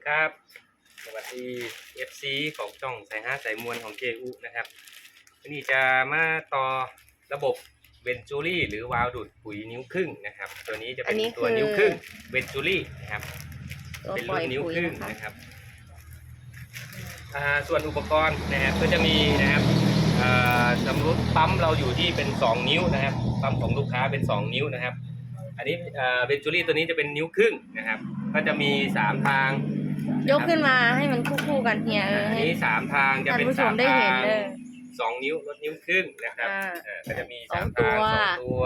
ดีครับ สวัสดี FC ของช่องสายห้าสายมวลของเจอุนะครับวันนี้จะมาต่อระบบเวนจูรี่หรือวาล์วดูดปุ๋ยนิ้วครึ่งนะครับ ตัวนี้จะเป็นอันนี้ตัวคือ นิ้วครึ่งเวนจูรี่นะครับ ตัวเป็นปล่รุ่อยนนิ้วปุ๋ยครึ่งนะคะนะครับอ่าส่วนอุปกรณ์นะครับก็จะมีนะครับอ่าสมมติปั๊มเราอยู่ที่เป็น 2 นิ้วนะครับ ปั๊มของลูกค้าเป็น 2 นิ้วนะครับ อันนี้เบนจูรี่ตัวนี้จะเป็นนิ้วครึ่งนะครับ ก็จะมี 3 ทาง ยกขึ้นมาให้มันคู่ๆกันเฮียเอออันให้นี้สามทางจะท่านเป็นผู้ชสามมได้ทาเห็นงเลย สองนิ้วลดนิ้วครึ่งนะครับอ่าอ่าก็จะมีสอสางมตัทางวสองตัว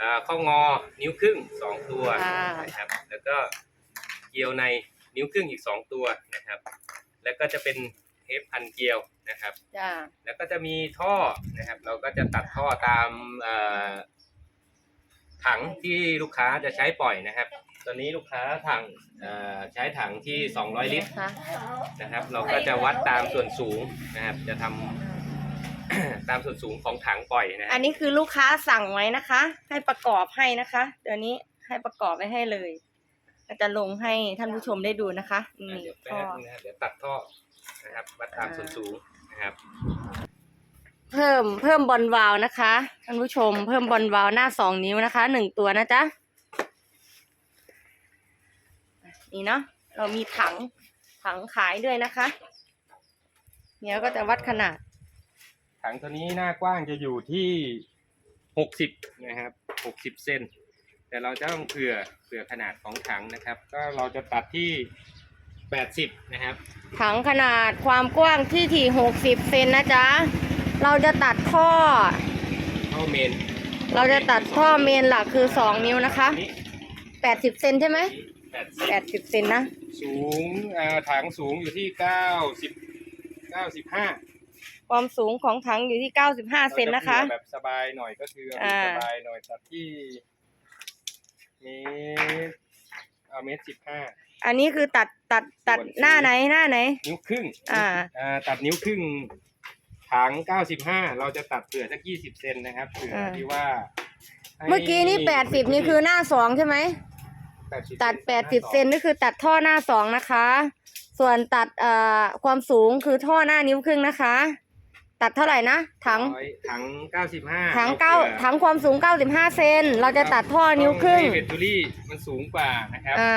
อ่าข้องอนิ้วครึ่งสองตัวค่ะ นะครับแล้วก็เกลียวในนิ้วครึ่งอีกสองตัวนะครับ แล้วก็จะเป็นเทปพันเกลียวนะครับ จ้าแล้วก็จะมีท่อนะครับ เราก็จะตัดท่อตามเอ่อถังที่ลูกค้าจะใช้ปล่อยนะครับ ตอนนี้ลูกค้าถังเอ่อใช้ถังที่ 200 ลิตรค่ะนะครับ เราก็จะวัดตามส่วนสูงนะครับ จะทำ ตามส่วนสูงของถังปล่อยนะอันนี้คือลูกค้าสั่งไว้นะคะ ให้ประกอบให้นะคะ เดี๋ยวนี้ให้ประกอบไว้ให้เลยก็จะลงให้ท่านผู้ชมได้ดูนะคะอะนี่เดี๋ยวแป๊ท่อบนึงนะครับเดี๋ยวตัดท่อนะครับวัดตามส่วนสูงนะครับ เพิ่มเพิ่มบอลวาล์วนะคะท่านผู้ชม เพิ่มบอลวาล์วหน้าสองนิ้วนะคะหนึ่งตัวนะจ๊ะ นี่เนาะเรามีถังถังขายด้วยนะคะเนี่ยก็จะวัดขนาด ถังตัวนี้หน้ากว้างจะอยู่ที่หกสิบนะครับหกสิบเซนแต่เราจะต้องเผื่อเผื่อขนาดของถังนะครับ ก็เราจะตัดที่แปดสิบนะครับ ถังขนาดความกว้างที่ถี่หกสิบเซนนะจ๊ะเราจะตัดท่อเข้าเมนเราจะตัดท่อเมนหลักคือสองนิ้วนะคะนี่แปดสิบเซนใช่ไหม แปดสิบแปดสิบเซนนะ สูงอ่าถังสูงอยู่ที่เก้าสิบเก้าสิบห้าความสูงของถังอยู่ที่เก้าสิบห้าเซนนะคะ แบบสบายหน่อยก็คือเอาอ่าสบายหน่อยตัดที่เมตรเอาเมตรสิบห้าอันนี้คือตัดตัดตัดส่วนสูงหน้าไหนหน้าไหน นิ้วครึ่ง อ่าอ่าตัดนิ้วครึ่งถังเก้าสิบห้าเราจะตัดเผื่อสักยี่สิบเซนนะครับเผื่ออ่าที่ว่าให้เมื่อกี้นี่แปดสิบนี่คือหน้าสองใช่ไหม80 ตัดเซแปนดสิบเซนนี่คือตัดท่อหน้าสองนะคะ ส่วนตัดเอ่อความสูงคือท่อหน้านิ้วครึ่งนะคะ ตัดเท่าไหร่นะถังร้อยถังเก้าสิบห้าถังเก้าถังความสูง95เซนเราจะตัดท่อนิ้วครึ่งเบตตูรี่มันสูงกว่านะครับอ่า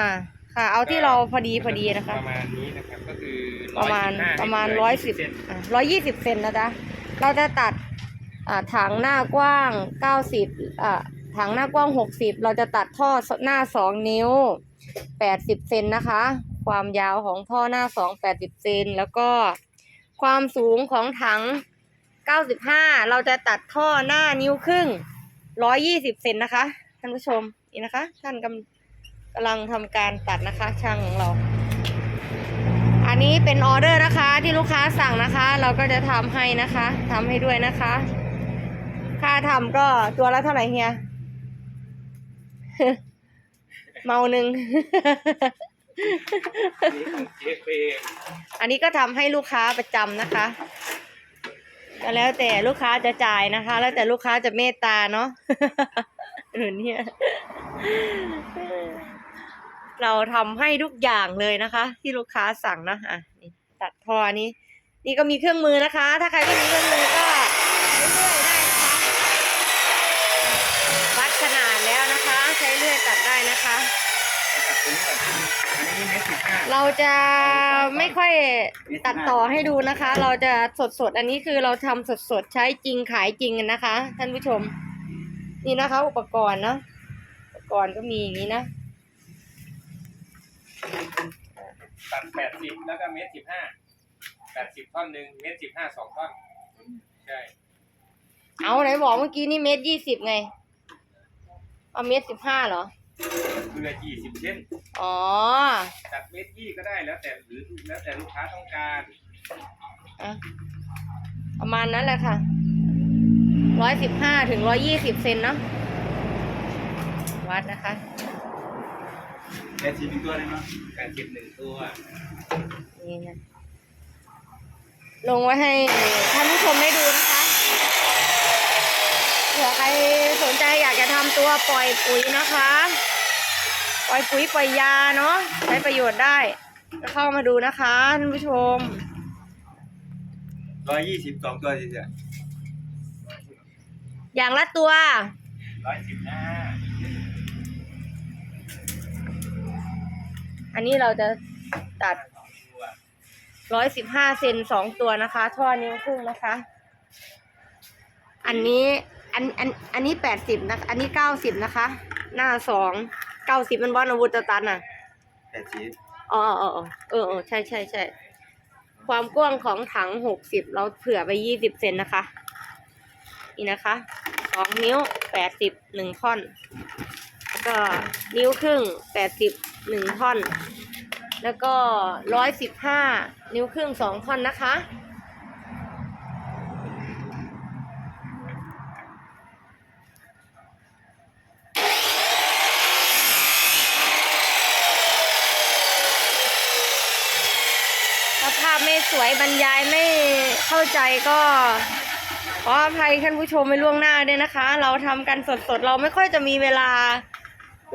ค่ะ เอาที่เราพอดีพอดีนะคะ ประมาณนี้นะครับก็คือประมาณ115ประมาณให้เหลืร้อยสิบเซนร้อยยี่สิบเซนนะจ๊ะเราจะตัดอ่าถังหน้ากว้างเก้าสิบอ่า ถังหน้ากว้างหกสิบเราจะตัดท่อหน้าสองนิ้วแปดสิบเซนนะคะ ความยาวของท่อหน้าสองแปดสิบเซนแล้วก็ความสูงของถังเก้าสิบห้าเราจะตัดท่อหน้านิ้วครึ่งร้อยยี่สิบเซนนะคะท่านผู้ชมนี่นะคะ ท่านกำกำลังทำการตัดนะคะ ช่างของเรา อันนี้เป็นออเดอร์นะคะที่ลูกค้าสั่งนะคะ เราก็จะทำให้นะคะทำให้ด้วยนะคะ ค่าทำก็ตัวละเท่าไหร่เฮีย เมาหนึ่งอันนี้ก็ทำให้ลูกค้าประจำนะคะก็แล้วแต่ลูกค้าจะจ่ายนะคะ แล้วแต่ลูกค้าจะเมตตาเนาะเออเนี่ย เราทำให้ทุกอย่างเลยนะคะ ที่ลูกค้าสั่งนะอะนี่ตัดทอนี้ นี่ก็มีเครื่องมือนะคะ ถ้าใครไม่มีเครื่องมือก็เลื่อยได้นะคะวัดขนาดแล้วนะคะ ใช้เลื่อยตัดได้นะคะ ตัดตรงนี้ก่อนอันนี้ เมตรสิบห้าเราจะไม่ค่อยตัดต่อให้ดูนะคะ เราจะสดสดๆอันนี้คือเราทำสดสดๆใช้จริงขายจริงนะคะ ท่านผู้ชม นี่นะคะ อุปกรณ์เนาะอุปกรณ์ก็มีอย่างนี้นะตัดแปดสิบแล้วก็เมตรสิบห้าแปดสิบท่อนหนึ่งเมตรสิบห้าสองท่อนใช่เอาไหนบอกเมื่อกี้นี่เมตรยี่สิบไงเอาเมตรสิบห้าเหรอ เพื่อยี่สิบเส้นอ๋อตัดเมตรยี่ก็ได้แล้วแต่หรือแล้วแต่ลูกค้าต้องการอะประมาณนั้นแหละค่ะร้อยสิบห้าถึงร้อยยี่สิบเซนเนาะวัดนะคะแปดสิบหนึ่งตัวเลยเนาะแปดสิบหนึ่งตัวนี่นะลงไว้ให้ท่านผู้ชมได้ดูนะคะ เผื่อใครสนใจอยากจะทำตัวปล่อยปุ๋ยนะคะ ปล่อยปุ๋ยปล่อยยาเนาะใช้ประโยชน์ได้ก็เข้ามาดูนะคะท่านผู้ชมร้อยยี่สิบสองตัวเฉยอย่างละตัวร้อยสิบห้าอันนี้เราจะตัดร้อยสิบห้าเซนสองตัวนะคะ ท่อนิ้วครึ่งนะคะ อันนี้ อันอันอันนี้แปดสิบนะอันนี้เก้าสิบนะคะ หน้าสองเก้าสิบมันบอลอาวุธตันอะแปดสิบอ๋ออ๋ออ๋อเออเออใช่ใช่ใช่ความกว้างของถังหกสิบเราเผื่อไปยี่สิบเซนนะคะ นี่นะคะสองนิ้วแปดสิบหนึ่งท่อน แล้วก็นิ้วครึ่งแปดสิบหนึ่งท่อน แล้วก็ร้อยสิบห้านิ้วครึ่งสองท่อนนะคะ ถ้าภาพไม่สวยบรรยายไม่เข้าใจก็ขออภัยท่านผู้ชมไม่ล่วงหน้าด้วยนะคะ เราทำกันสดๆ เราไม่ค่อยจะมีเวลา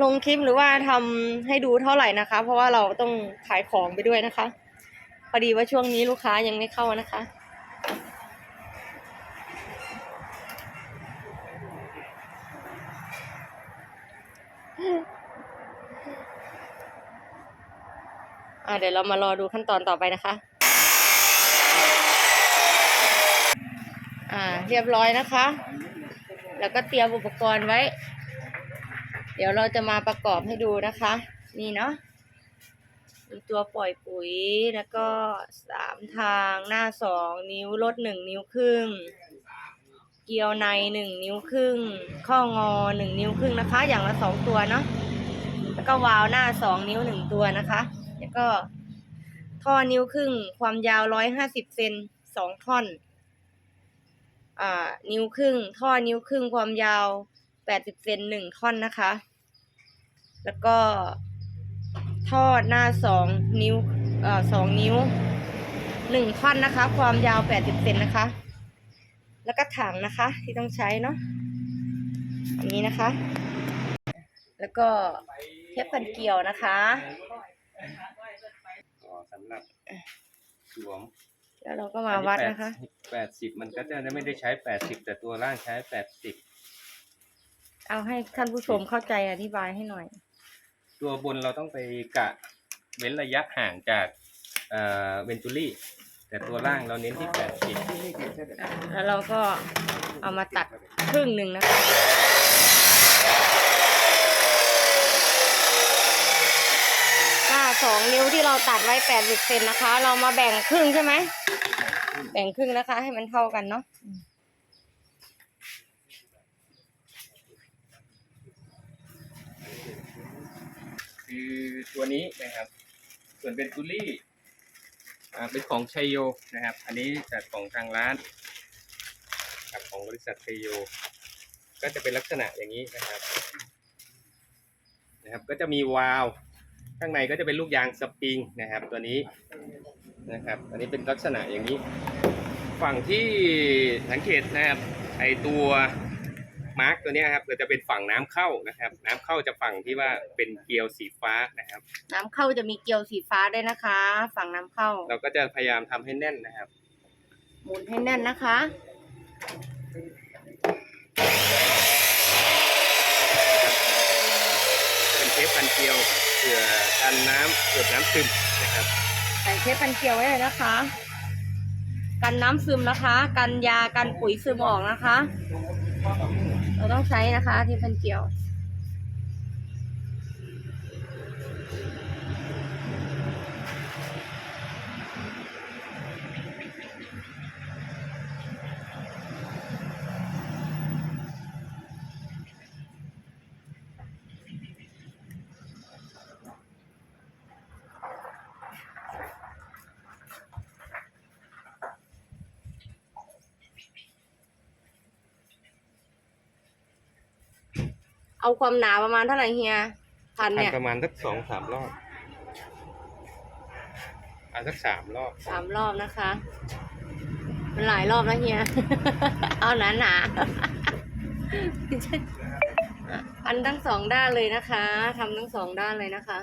ลงคลิปหรือว่าทำให้ดูเท่าไหร่นะคะ เพราะว่าเราต้องขายของไปด้วยนะคะพอดีว่าช่วงนี้ลูกค้ายังไม่เข้านะคะอ่าเดี๋ยวเรามารอดูขั้นตอนต่อไปนะคะ อ่า เรียบร้อยนะคะ แล้วก็เตรียมอุปกรณ์ไว้ เดี๋ยวเราจะมาประกอบให้ดูนะคะ นี่เนาะมีตัวปล่อยปุ๋ยแล้วก็สามทางหน้าสองนิ้วลดหนึ่งนิ้วครึ่ง เกลียวในหนึ่งนิ้วครึ่ง ข้องอหนึ่งนิ้วครึ่งนะคะ อย่างละสองตัวเนาะแล้วก็วาล์วหน้าสองนิ้วหนึ่งตัวนะคะ แล้วก็ท่อนิ้วครึ่งความยาวร้อยห้าสิบเซนสองท่อน อ่านิ้วครึ่ง ท่อนิ้วครึ่งความยาวแปดสิบเซนหนึ่งท่อนนะคะ แล้วก็ท่อหน้าสองนิ้วเอ่อสองนิ้วหนึ่งท่อนนะคะ ความยาวแปดสิบเซนนะคะ แล้วก็ถังนะคะ ที่ต้องใช้เนาะอันนี้นะคะ แล้วก็เทปพันเกลียวนะคะสำหรับสวม แล้วเราก็มาวัดนะคะแปดสิบมันก็จะไม่ได้ใช้แปดสิบแต่ตัวล่างใช้แปดสิบเอาให้ท่านผู้ชมเข้าใจอธิบายให้หน่อย ตัวบนเราต้องไปกะเว้นระยะห่างจากเอ่อเวนจูรี่ แต่ตัวล่างเราเน้นที่แปดสิบแล้วเราก็เอามาตัดครึ่งหนึ่งนะคะ หน้าสองนิ้วที่เราตัดไว้แปดสิบเซนนะคะ เรามาแบ่งครึ่งใช่ไหม แบ่งครึ่งนะคะ ให้มันเท่ากันเนาะคือตัวนี้นะครับ ส่วนเวนจูรี่อ่าเป็นของชัยโยนะครับ อันนี้จากของทางร้านกับของบริษัทชัยโย ก็จะเป็นลักษณะอย่างนี้นะครับ นะครับ ก็จะมีวาล์ว ข้างในก็จะเป็นลูกยางสปริงนะครับ ตัวนี้นะครับ อันนี้เป็นลักษณะอย่างนี้ ฝั่งที่สังเกตนะครับไอตัวมาร์กตัวเนี้ยครับเราจะเป็นฝั่งน้ำเข้านะครับ น้ำเข้าจะฝั่งที่ว่าเป็นเกลียวสีฟ้านะครับ น้ำเข้าจะมีเกลียวสีฟ้าด้วยนะคะ ฝั่งน้ำเข้า เราก็จะพยายามทำให้แน่นนะครับ หมุนให้แน่นนะคะเป็นเทปพันเกลียวเผื่อกันน้ำเกิดน้ำซึมนะครับใส่เทปกันเกลียวไว้เลยนะคะ กันน้ำซึมนะคะ กันยากันปุ๋ยซึมออกนะคะ เราต้องใช้นะคะเทปกันเกลียว เอาความหนาประมาณเท่าไหร่เฮียพันเนี่ยประมาณสักสองสามรอบอาสักสามรอบสามรอบนะคะมันหลายรอบแล้วเฮีย เอาหนาหนาพันทั้งสองด้านเลยนะคะ ทำทั้งสองด้านเลยนะคะ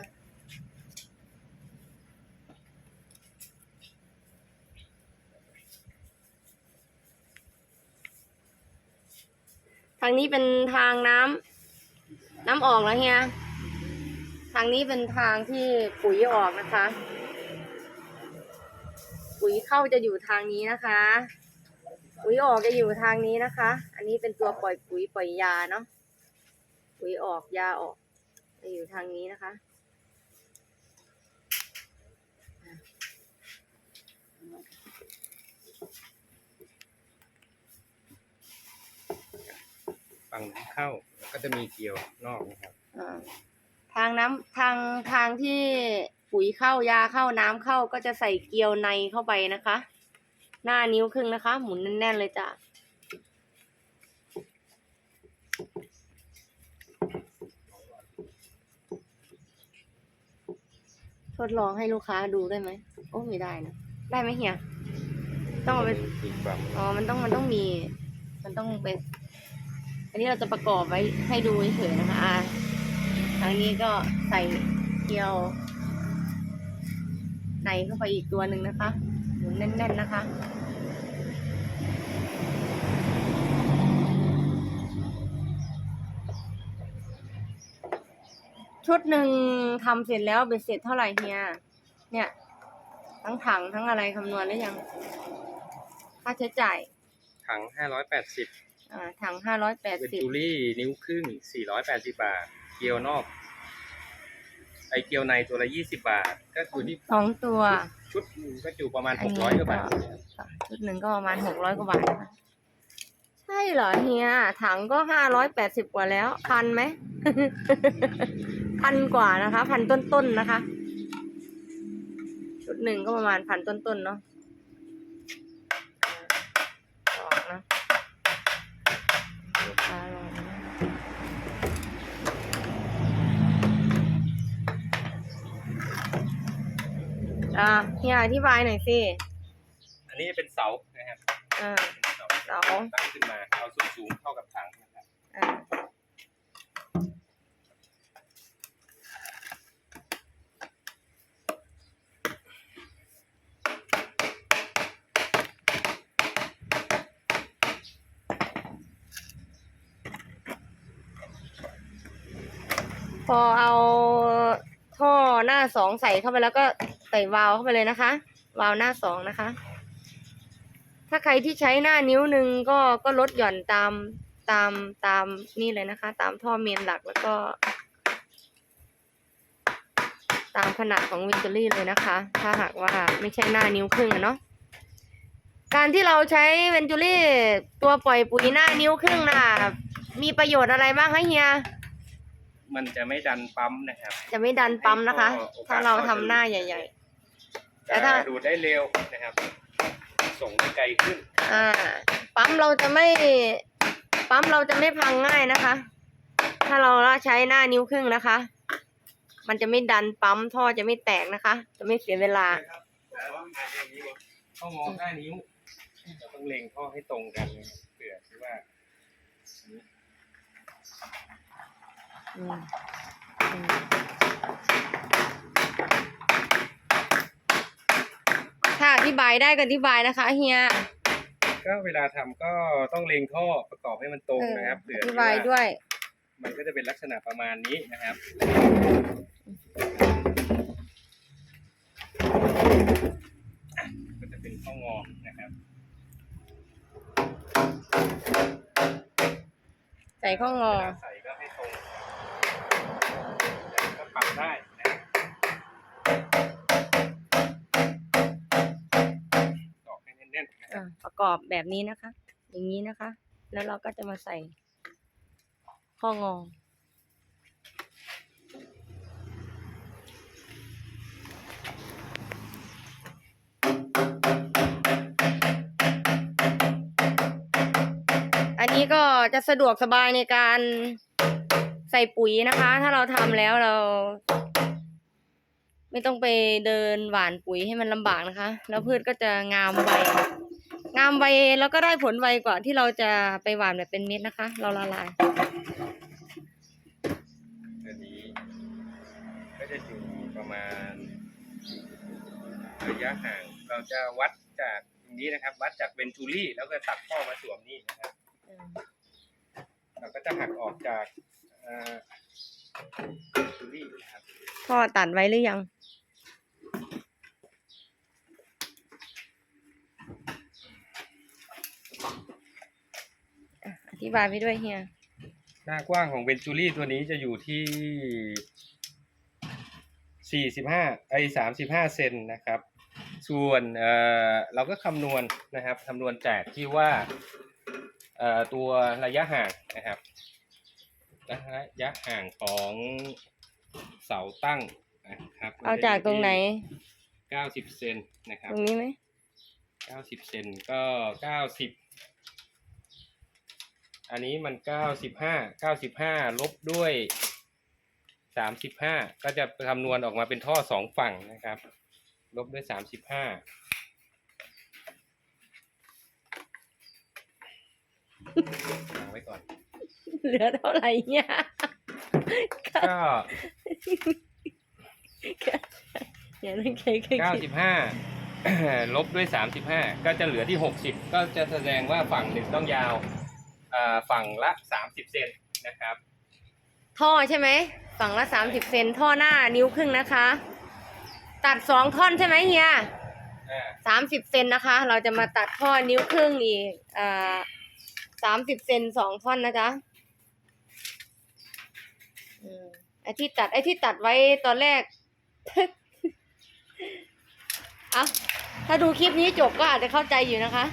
ทางนี้เป็นทางน้ำ น้ำออกแล้วเฮีย ทางนี้เป็นทางที่ปุ๋ยออกนะคะ ปุ๋ยเข้าจะอยู่ทางนี้นะคะ ปุ๋ยออกจะอยู่ทางนี้นะคะ อันนี้เป็นตัวปล่อยปุ๋ยปล่อยยาเนาะ ปุ๋ยออกยาออกจะอยู่ทางนี้นะคะฝั่งน้เข้า ก็จะมีเกลียวนอกนะครับอ่าทางน้ำทางทางที่ปุ๋ยเข้ายาเข้าน้ำเข้าก็จะใส่เกลียวในเข้าไปนะคะ หน้านิ้วครึ่งนะคะ หมุนแน่นๆเลยจ้ะทดลองให้ลูกค้าดูได้ไหมโอ้ไม่ได้นะได้ไหมเฮียต้องเอาไป อีกฝั่งอ๋อ มันต้อง มันต้องมี มันต้องเป็น อันนี้เราจะประกอบไว้ให้ดูเฉยๆนะคะอ่าทางนี้ก็ใส่เกลียวในเข้าไปอีกตัวหนึ่งนะคะหมุนแน่น ๆนะคะชุดหนึ่งทำเสร็จแล้วเบ็ดเสร็จเท่าไหร่เฮีย เนี่ย ทั้งถังทั้งอะไรคำนวณได้ยัง ค่าใช้จ่าย ถังห้าร้อยแปดสิบ อ่าถังห้าร้อยแปดเป็นสิบจูลี่นิ้วครึ่งสี่ร้อยแปดสิบบาท เกลียวนอก ไอเกลียวในตัวละยี่สิบบาท ก็อยู่ที่สองตัว ชุดหนึ่งก็อยู่ประมาณ อัหนกนี้ร้อยกว่าบาทค่ะชุดหนึ่งก็ประมาณหกร้อยกว่าบาทนะคะใช่เหรอเฮีย ถังก็ห้าร้อยแปดสิบกว่าแล้ว พันไหม พันกว่านะคะ พันต้นๆนะคะ ชุดหนึ่งก็ประมาณพันต้นๆเนาะอ่าลองนะลูกค้าลองนะ อ่าเฮียอธิบายหน่อยสิอันนี้เป็นเสานะครับอ่า เป็นเสาเสา ตั้งขึ้นมาเอาสูงสูงๆเท่ากับถังนะครับอ่าพอเอาท่อหน้าสองใส่เข้าไปแล้วก็ ใส่วาล์วเข้าไปเลยนะคะ วาล์วหน้าสองนะคะ ถ้าใครที่ใช้หน้านิ้วหนึ่งก็ก็ลดหย่อนตามตามตามนี่เลยนะคะ ตามท่อเมนหลักแล้วก็ ตามขนาดของวินเจอรี่เลยนะคะ ถ้าหากว่าไม่ใช่หน้านิ้วครึ่งอะเนาะการที่เราใช้เวนจูรี่ตัวปล่อยปุ๋ยหน้านิ้วครึ่งน่ะ มีประโยชน์อะไรบ้างคะเฮีย มันจะไม่ดันปั๊มนะครับ จะไม่ดันปั๊มนะคะ ให้โอกาส ถ้าเราทำหน้าใหญ่ แต่ถ้าจะดูดได้เร็วนะครับ ส่งได้ไกลขึ้นๆอ่า ปั๊มเราจะไม่ ปั๊มเราจะไม่พังง่ายนะคะ ถ้าเราใช้หน้านิ้วครึ่งนะคะ มันจะไม่ดันปั๊มท่อจะไม่แตกนะคะ จะไม่เสียเวลาข้องอห้านิ้วเราต้องเล็งท่อให้ตรงกันนะครับเผื่อที่ว่าอืมอืม ถ้าอธิบายได้ก็อธิบายนะคะเฮียก็เวลาทำก็ต้องเล็งท่อประกอบให้มันตรงเออนะครับเผื่ออธิที่บายด้วย มันก็จะเป็นลักษณะประมาณนี้นะครับ ก็จะเป็นข้องอนะครับ ใส่ข้องอเวลาใส่ก็ให้ตรงแล้วก็ปรับได้ ประกอบแบบนี้นะคะ อย่างนี้นะคะ แล้วเราก็จะมาใส่ข้องออันนี้ก็จะสะดวกสบายในการใส่ปุ๋ยนะคะ ถ้าเราทำแล้วเรา ไม่ต้องไปเดินหว่านปุ๋ยให้มันลำบากนะคะ แล้วพืชก็จะงามไวงามไวแล้วก็ได้ผลไวกว่าที่เราจะไปหว่านแบบเป็นเม็ดนะคะ เราละลายอันนี้ก็จะอยู่ประมาณระยะห่างเราจะวัดจากตรงนี้นะครับ วัดจากเวนจูรี่ แล้วก็ตัดข้อมาสวมนี่นะครับเราก็จะหักออกจากเอ่อจูรี่นะครับท่อตัดไว้หรือยัง อะอ ธิบายไปด้วยเฮีย หน้ากว้างของเวนจูรี่ตัวนี้จะอยู่ที่ 45ไอ้35 เซนนะครับ ส่วนเอ่อเราก็คำนวณนะครับคำนวณจากที่ว่าเอ่อตัวระยะห่างนะครับระยะห่างของเสาตั้งนะครับเอาจากตรงไหน 90 เซนนะครับ ตรงนี้ไหม 90 เซนก็ 90 อันนี้มัน95 95ลบด้วย35ก็จะคำนวณออกมาเป็นท่อสองฝั่งนะครับ ลบด้วย35วางไว้ก่อน เหลือเท่าไหร่เนี่ยก็อย่าเล่นใครใคร95ลบด้วย35ก็จะเหลือที่60ก็จะแสดงว่าฝั่งหนึ่งต้องยาวอ่า ฝั่งละ 30 เซนนะครับ ท่อใช่ไหม ฝั่งละสามสิบเซนท่อหน้านิ้วครึ่งนะคะ ตัดสองท่อนใช่ไหมเฮียอ่าสามสิบเซนนะคะ เราจะมาตัดท่อนิ้วครึ่งอีกอ่าสามสิบเซนสองท่อนนะจ๊ะอืมไอที่ตัดไอที่ตัดไว้ตอนแรกเอาถ้าดูคลิปนี้จบก็อาจจะเข้าใจอยู่นะคะ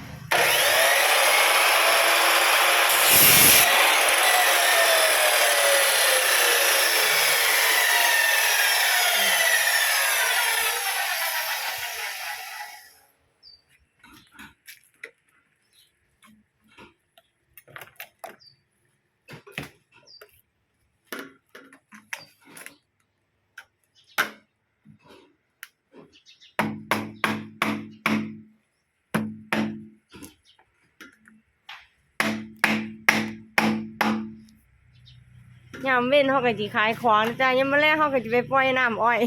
ว้นเขาก็สิขายของนะจ้ะยามมื้อแรกเขาก็จะไปปล่อยน้ำอ้อย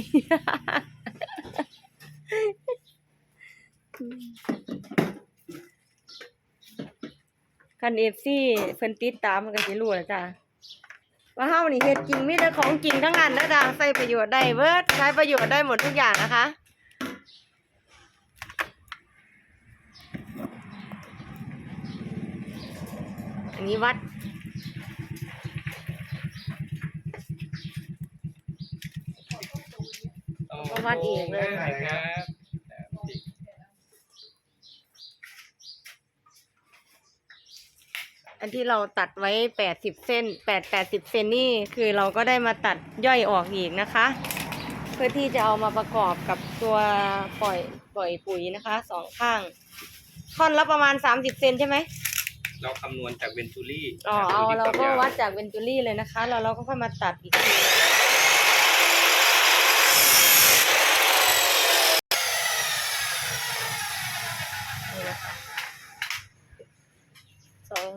คันเอฟซีเพิ่นติดตามมันก็สิรู้แล้วจ้ะว่าเฮานี่เฮ็ดจริงมีแต่ของจริงทั้งนั้นนะจ้ะใช้ประโยชน์ได้เบิดใช้ประโยชน์ได้หมดทุกอย่างนะคะอันนี้วัด ก็วัดเองเลยนะครับ อันที่เราตัดไว้แปดสิบเส้นแปดแปดสิบเซนนี่คือเราก็ได้มาตัดย่อยออกอีกนะคะ เพื่อที่จะเอามาประกอบกับตัวปล่อยปล่อยปุ๋ยนะคะสองข้าง ท่อนละประมาณสามสิบเซนใช่ไหมเราคำนวณจากเวนจูรี่อ๋อเอาที่เราควมก็ยวัดจากเวนจูรี่เลยนะคะ แล้วเราก็ค่อยมาตัดอีกทีนี่นะคะสอง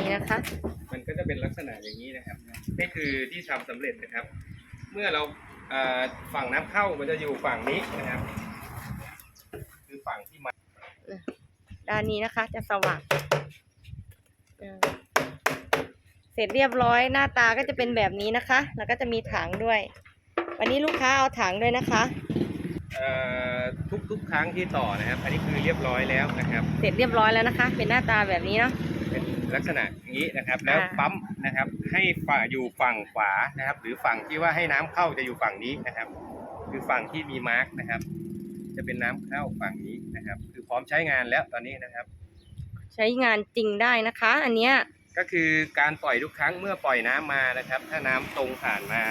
นี่นะคะ มันก็จะเป็นลักษณะอย่างนี้ นะครับนี่คือที่ทำสำเร็จนะครับ เมื่อเราเอ่อฝั่งน้ำเข้ามันจะอยู่ฝั่งนี้นะครับ คือฝั่งที่มาด้านนี้นะคะ จะสว่างเออเสร็จเรียบร้อยหน้าตาก็จะเป็นแบบนี้นะคะ แล้วก็จะมีถังด้วย วันนี้ลูกค้าเอาถังด้วยนะคะเอ่อทุกๆครั้งที่ต่อนะครับ อันนี้คือเรียบร้อยแล้วนะครับ เสร็จเรียบร้อยแล้วนะคะ เป็นหน้าตาแบบนี้เนาะเป็นลักษณะอย่างนี้นะครับ แล้วอ่าปั๊ม นะครับ ให้ฝ่าอยู่ฝั่งขวานะครับ หรือฝั่งที่ว่าให้น้ำเข้าจะอยู่ฝั่งนี้นะครับ คือฝั่งที่มีมาร์กนะครับ จะเป็นน้ำเข้าฝั่งนี้นะครับ คือพร้อมใช้งานแล้วตอนนี้นะครับ ใช้งานจริงได้นะคะ อันเนี้ยก็คือการปล่อยทุกครั้งเมื่อปล่อยน้ำมานะครับ ถ้าน้ำตรงผ่านมา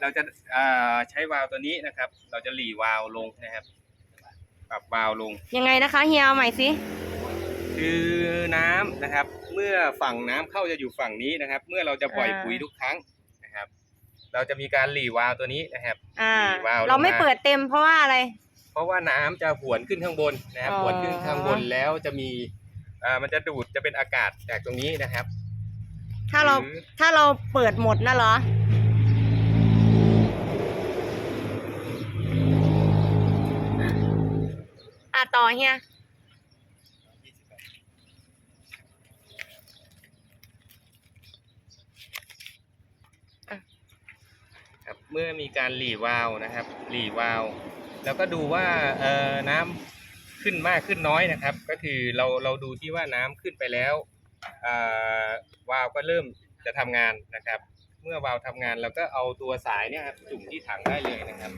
เราจะเอ่อใช้วาล์วตัวนี้นะครับ เราจะหลีวาล์วลงนะครับ ปรับวาล์วลง ยังไงนะคะเฮียเอาใหม่สิคือน้ำนะครับ เมื่อฝั่งน้ำเข้าจะอยู่ฝั่งนี้นะครับ เมื่อเราจะปล่อยปุ๋ยทุกครั้งนะครับ เราจะมีการหลีวาล์วตัวนี้นะครับอ่าหลีวาล์วลงเราไม่เปิดเต็มเพราะว่าอะไร เพราะว่าน้ำจะหวนขึ้นข้างบนนะครับอ๋อหวนขึ้นข้างบนแล้วจะมีอ่ามันจะดูดจะเป็นอากาศจากตรงนี้นะครับ ถ้าเราหรือถ้าเราเปิดหมดนะเหรออะต่อเฮีย ครับ เมื่อมีการหลีวาล์วนะครับหลีวาล์วแล้วก็ดูว่าเอ่อน้ำขึ้นมากขึ้นน้อยนะครับ ก็คือเราเราดูที่ว่าน้ำขึ้นไปแล้วอ่าวาล์วก็เริ่มจะทำงานนะครับ เมื่อวาล์วทำงานเราก็เอาตัวสายเนี่ยครับจุ่มที่ถังได้เลยนะครับ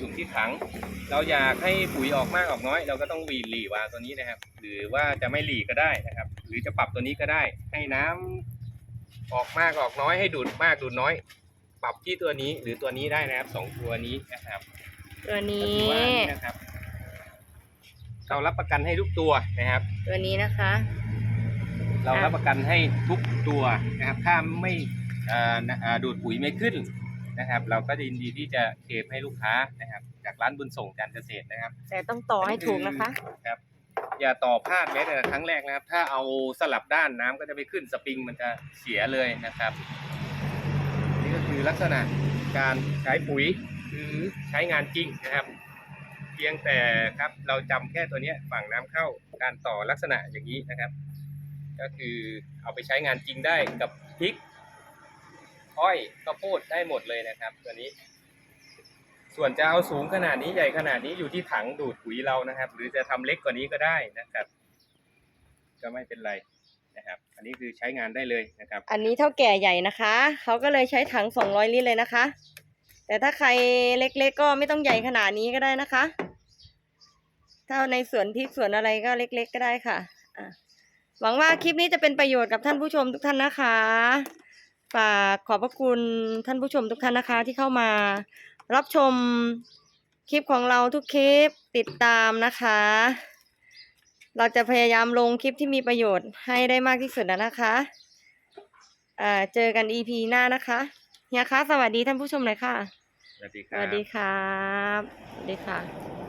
จุ่มที่ถัง เราอยากให้ปุ๋ยออกมากออกน้อย เราก็ต้องวีหลีวาล์วตัวนี้นะครับ หรือว่าจะไม่หลีก็ได้นะครับ หรือจะปรับตัวนี้ก็ได้ให้น้ำออกมากออกน้อยให้ดูดมากดูดน้อย ปรับที่ตัวนี้หรือตัวนี้ได้นะครับสองตัวนี้นะครับตัวก็นี้ ถือว่านี่นะครับเรารับประกันให้ทุกตัวนะครับ ตัวนี้นะคะ เรารับประกันให้ทุกตัวนะครับ ถ้าไม่เอ่อนะเอ่อดูดปุ๋ยไม่ขึ้นนะครับ เราก็ยินดีที่จะเคลมให้ลูกค้านะครับ จากร้านบุญส่งการเกษตรนะครับ แต่ต้องต่อให้ถูกนะคะ ครับอย่าต่อพลาดแม้แต่ครั้งแรกนะครับ ถ้าเอาสลับด้านน้ำก็จะไม่ขึ้นสปริงมันจะเสียเลยนะครับนี่ก็ คือลักษณะการใช้ปุ๋ยคือใช้งานจริงนะครับ เพียงแต่ครับเราจำแค่ตัวนี้ฝั่งน้ำเข้าการต่อลักษณะอย่างนี้นะครับ ก็คือเอาไปใช้งานจริงได้กับพริกอ้อยข้าวโพดได้หมดเลยนะครับ ตัวนี้ ส่วนจะเอาสูงขนาดนี้ใหญ่ขนาดนี้อยู่ที่ถังดูดปุ๋ยเรานะครับ หรือจะทำเล็กกว่านี้ก็ได้นะครับ ก็ไม่เป็นไร นะครับ อันนี้คือใช้งานได้เลยนะครับ อันนี้เท่าแก่ใหญ่นะคะ เขาก็เลยใช้ถัง 200 ลิตรเลยนะคะ แต่ถ้าใครเล็กๆ ก็ไม่ต้องใหญ่ขนาดนี้ก็ได้นะคะ ถ้าในสวนพริกสวนอะไรก็เล็ก ๆ ก็ได้ค่ะอะหวังว่าคลิปนี้จะเป็นประโยชน์กับท่านผู้ชมทุกท่านนะคะ ฝากขอบพระคุณท่านผู้ชมทุกท่านนะคะ ที่เข้ามารับชมคลิปของเราทุกคลิปติดตามนะคะ เราจะพยายามลงคลิปที่มีประโยชน์ให้ได้มากที่สุดนะคะอ่าเจอกัน EP หน้านะคะเฮียคะ สวัสดีท่านผู้ชมหน่อยค่ะ สวัสดีคสรับวัสดีครับ สวัสดีค่ะ